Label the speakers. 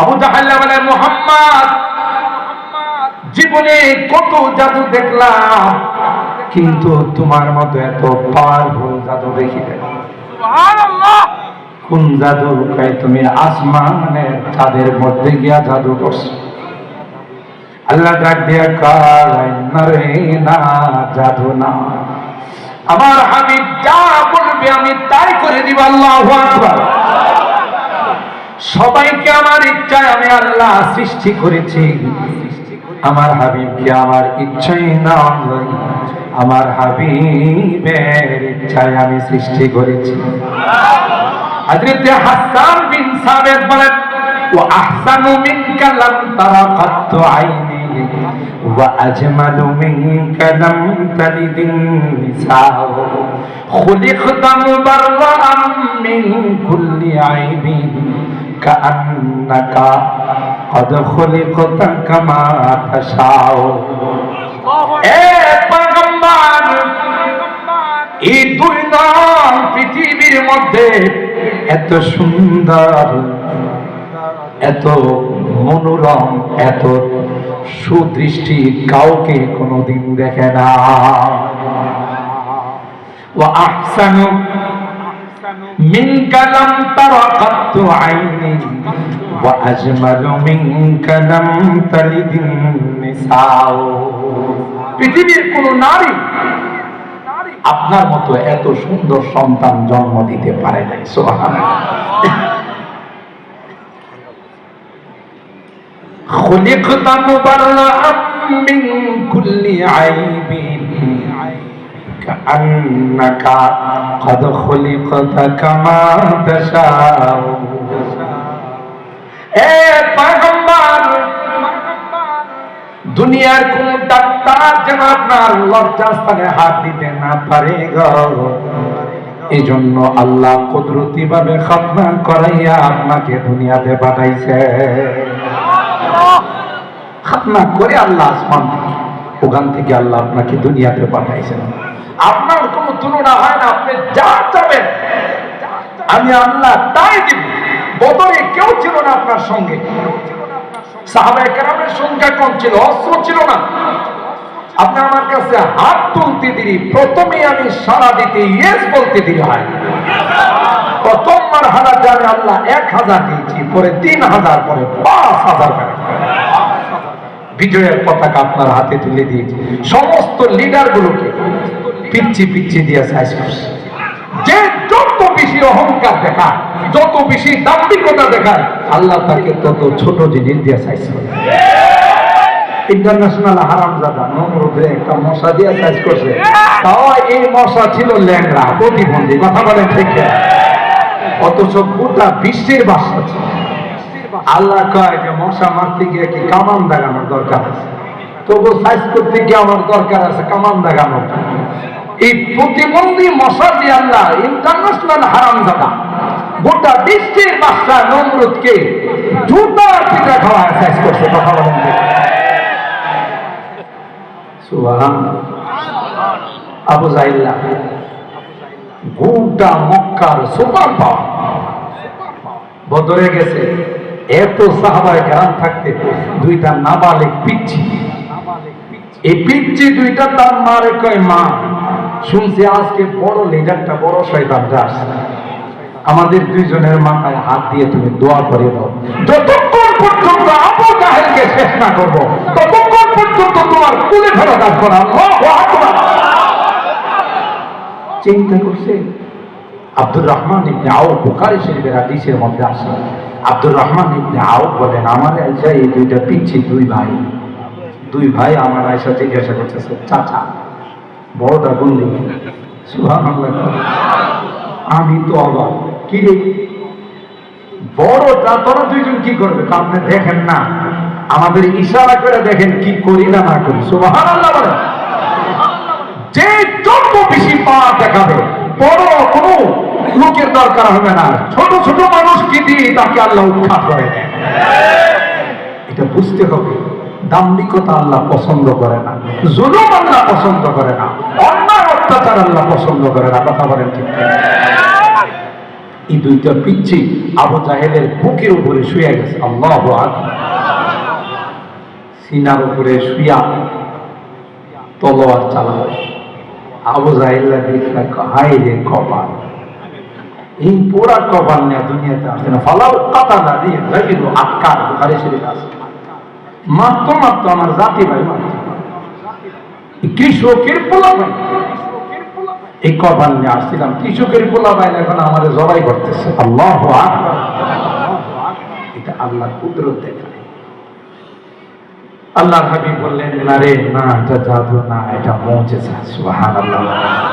Speaker 1: আবু জাহাল্লা বলে মোহাম্মদ জীবনে কত জাদু দেখলাম কিন্তু তোমার মতো এত পাওয়ারফুল জাদু দেখি কোন জাদু কয় তুমি আসমানের চাঁদের মধ্যে গিয়া জাদু করছ? আল্লাহ ডাক দিয়া না না জাদু না। আমার হাবিব যা বলবে আমি তাই করে দিব আল্লাহ আকবার। সবাইকে আমার ইচ্ছায় আমি আল্লাহ সৃষ্টি করেছি। আমার হাবিবকে আমার ইচ্ছাই না আমার হাবিবের ইচ্ছায় আমি সৃষ্টি করেছি। হযরতে হাসান বিন মিন আইবিন কান্নাকা কদ খলিকতা কামা তাশাও এ পয়গম্বর, এই দুই নাম পৃথিবীর মধ্যে এত সুন্দর, এত মনোরম, এত সুদৃষ্টি কাউকে কোনোদিন দেখে না। ও আহসানু منك لم تر قط عيني وأجمل منك لم تلد النساء পৃথিবীর কোন নারী আপনার মতো এত সুন্দর সন্তান জন্ম দিতে পারে নাই সুবহানাল্লাহ خلقت مبرأ من كل عيب كأنك قد خلقت كما تشاء এ পয়গম্বর দুনিয়ার কোন ডাক্তার যেন আপনার লজ্জাস্থানে হাত দিতে না পারে গো এই জন্য আল্লাহ কুদরতি ভাবে খতনা করাইয়া আপনাকে দুনিয়াতে পাঠাইছে খতনা করে আল্লাহ আসমান থেকে ওখান থেকে আল্লাহ আপনাকে দুনিয়াতে পাঠাইছেন আপনার কোনো তুলনা হয় না, আপনি যা চাবেন, আমি আল্লাহ তাই দিব। বদরে কেউ ছিল না আপনার সঙ্গে। সাহাবায়ে কেরামের সংখ্যা কম ছিল, অস্ত্র ছিল না। আপনি আমার কাছে হাত তুলতে দিলি, প্রথমে আমি সারা দিতে ইয়েস বলতে দিলি হয়। প্রথম মার হাজার জানে আল্লাহ এক হাজার দিয়েছি, পরে তিন হাজার, পরে পাঁচ হাজার বিজয়ের পতাকা আপনার হাতে তুলে দিয়েছি। সমস্ত লিডার গুলোকে পিচ্ছি পিচ্ছি দিয়ে সাইজ করছে। যে যত বেশি অহংকার দেখায়, যত বেশি দাম্ভিকতা দেখায়, আল্লাহ তাকে তত ছোট জিনিস দিয়ে সাইজ করে। ইন্টারন্যাশনাল হারামজাদা নমরুদে একটা মশা দিয়ে সাইজ করছে। তাও এই মশা ছিল ল্যাংড়া, প্রতিবন্ধী, কথা বলেন ঠিক? অথচ গোটা বিশ্বের বাসা ছিল। আল্লাহ কয় যে মশা মারতে গিয়ে কি কামান দাগানোর দরকার আছে? তবু সাইজ করতে গিয়ে আমার দরকার আছে কামান দাগানোর এই প্রতিবন্ধী মশা দিয়ে আল্লাহ ইন্টারন্যাশনাল হারাম দাদা গোটা বিশ্বের বাচ্চা নমরুদকে জুতার পিঠা সাইজ করছে, কথা বলেন আবু জাইল্লা গোটা মক্কার সুপার পাওয়ার। বদরে গেছে, এত সাহাবায় গ্রাম থাকতে দুইটা নাবালিক পিচ্ছি। এই পিচ্ছি দুইটা তার মারে কয়, মা শুনছি আজকে বড় লিডারটা, বড় শয়তানটা আসছে। আমাদের দুইজনের মাথায় হাত দিয়ে তুমি দোয়া করে দাও। যতক্ষণ পর্যন্ত আবু জাহেলকে শেষ না করব, ততক্ষণ পর্যন্ত তোমার কুলে ফেরত আসব না। চিন্তা করছে, আব্দুর রহমান ইবনে আউফ বুখারী শরীফের হাদিসের মধ্যে আসে আব্দুর রহমান ইবনে আউফ বলেন, আমার আয়সা এই দুইটা পিচ্ছি দুই ভাই। দুই ভাই আমার আয়সা জিজ্ঞাসা করতেছে, চাচা কোন দিকে আমি তো অবাক। কি রে? বড়টা তোরা দুইজন কি করবে? আপনি দেখেন না। আমাদের ইশারা করে দেখেন কি করি না না করি। যে যত বেশি পা দেখাবে, বড় কোনো লোকের দরকার হবে না। ছোট ছোট মানুষ কি দিয়ে তাকে আল্লাহ উৎখাত করে এটা বুঝতে হবে। দাম্ভিকতা আল্লাহ পছন্দ করে না, জুলুম আল্লাহ পছন্দ করে না, অন্যায় অত্যাচার আল্লাহ পছন্দ করে না, কথা বলেন ঠিক এই দুইটা পিচ্ছি আবু জাহেলের বুকের উপরে শুয়ে গেছে, আল্লাহ সিনার উপরে শুয়া তলোয়ার চালাবে আবু জাহেল্লা দেখলা হাই রে কপাল। এই পুরা কপাল নিয়ে দুনিয়াতে আসছে না। ফালাও কাতা না দিয়ে বুখারি শরীফ আছে। মাত্র মাত্র আমার জাতি ভাই কৃষকের পোলা ভাই। এই কপাল নিয়ে আসছিলাম। কৃষকের পোলা ভাই এখন আমার জবাই করতেছে। আল্লাহ। এটা আল্লাহ কুদরত দেখায়। আল্লাহ হাবিব বললেন, না রে, না, এটা জাদু না, এটা মৌজেজা। সুবহানাল্লাহ।